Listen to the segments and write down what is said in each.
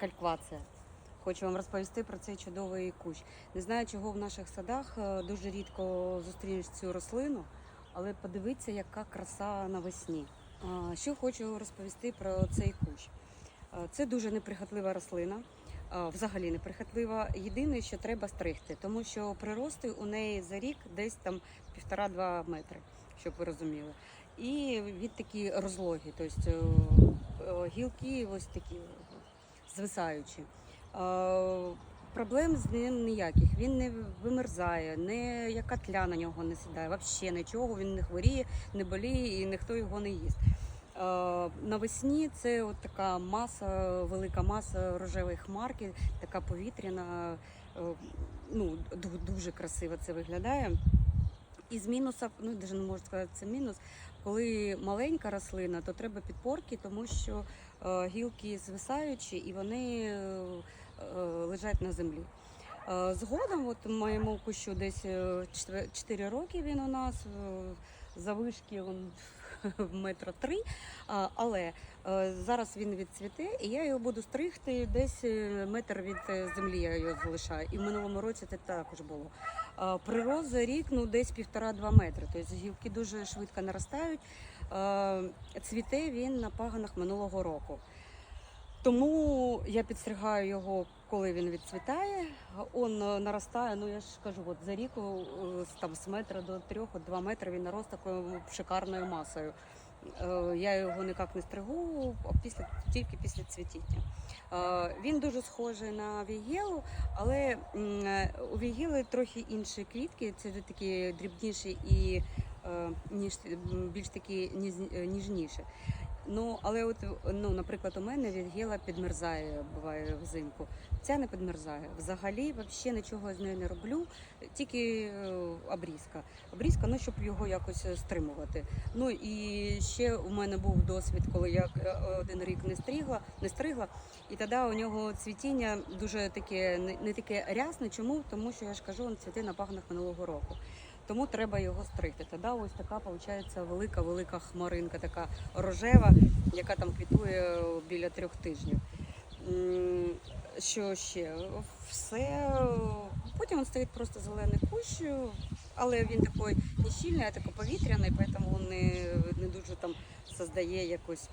кальквація. Хочу вам розповісти про цей чудовий кущ. Не знаю, чого в наших садах е, дуже рідко зустрінеш цю рослину, але подивіться, яка краса навесні. Що хочу розповісти про цей кущ. Е, Це дуже неприхотлива рослина. е, Взагалі неприхотлива. Єдине, що треба стригти, тому що прирости у неї за рік десь там півтора-два метри, щоб ви розуміли. І від такі розлогі, тобто гілки ось такі звисаючі. Е, Проблем з ним ніяких. Він не вимерзає, не яка тля на нього не сідає, взагалі нічого, він не хворіє, не боліє і ніхто його не їсть. Е, Навесні це от така маса, велика маса рожевої хмарки, така повітряна, е, ну, дуже красиво це виглядає. І з мінусів, ну навіть не можу сказати, це мінус. Коли маленька рослина, то треба підпорки, тому що е, гілки звисаючі і вони е, е, лежать на землі. Згодом, от моєму кущу десь 4 роки він у нас, завишки он метра три, але е, зараз він відцвіте, і я його буду стригти десь е, метр від е, землі. Я його залишаю. І в минулому році це також було. Прирост за рік ну десь півтора-два метри. Тобто гілки дуже швидко наростають. Цвіте він на паганах минулого року. Тому я підстригаю його, коли він відцвітає. Он е, наростає, ну я ж кажу, от за рік е, там з метра до трьох, два метри він нарос такою шикарною масою. Е, Я його ніяк не стригу, а після тільки після цвітіння. Він дуже схожий на вігелу, але у вігели трохи інші квітки, це вже такі дрібніші і ніж більш такі ніж- ніжніші. Ну, але от, ну, наприклад, у мене вігела підмерзає, буває взимку. Ця не підмерзає. Взагалі, взагалі нічого з нею не роблю, тільки е, обрізка. Обрізка, ну, щоб його якось е, стримувати. Ну і ще у мене був досвід, коли я е, один рік не стригла, не стригла, і тоді у нього цвітіння дуже таке не, таке рясне. Чому? Тому що я ж кажу, він цвіте на пагонах минулого року. Тому треба його стригти. Тоді ось така виходить велика, велика хмаринка, така рожева, яка там квітує біля трьох тижнів. Що ще? Все. Потім він стоїть просто зелений кущ, але він такий не щільний, а такий повітряний, тому не, не дуже там создає якось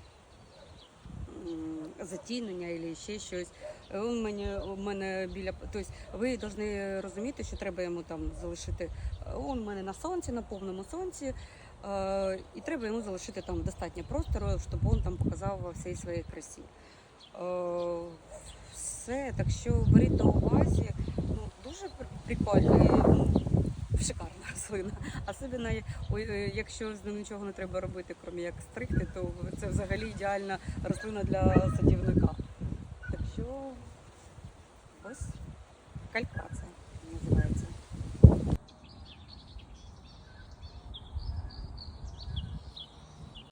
затінення або ще щось. У мене, у мене біля тобто ви повинні розуміти, що треба йому там залишити. Он у мене на сонці, на повному сонці. Е, і треба йому залишити там достатньо простору, щоб він там показав всій своїй красі. Е, все, так що беріть до уваги. Ну, дуже пр- прикольний, ну, шикарна рослина. Особливо, якщо з ним нічого не треба робити, крім як стригти, то це взагалі ідеальна рослина для садівника. Так що ось калькація.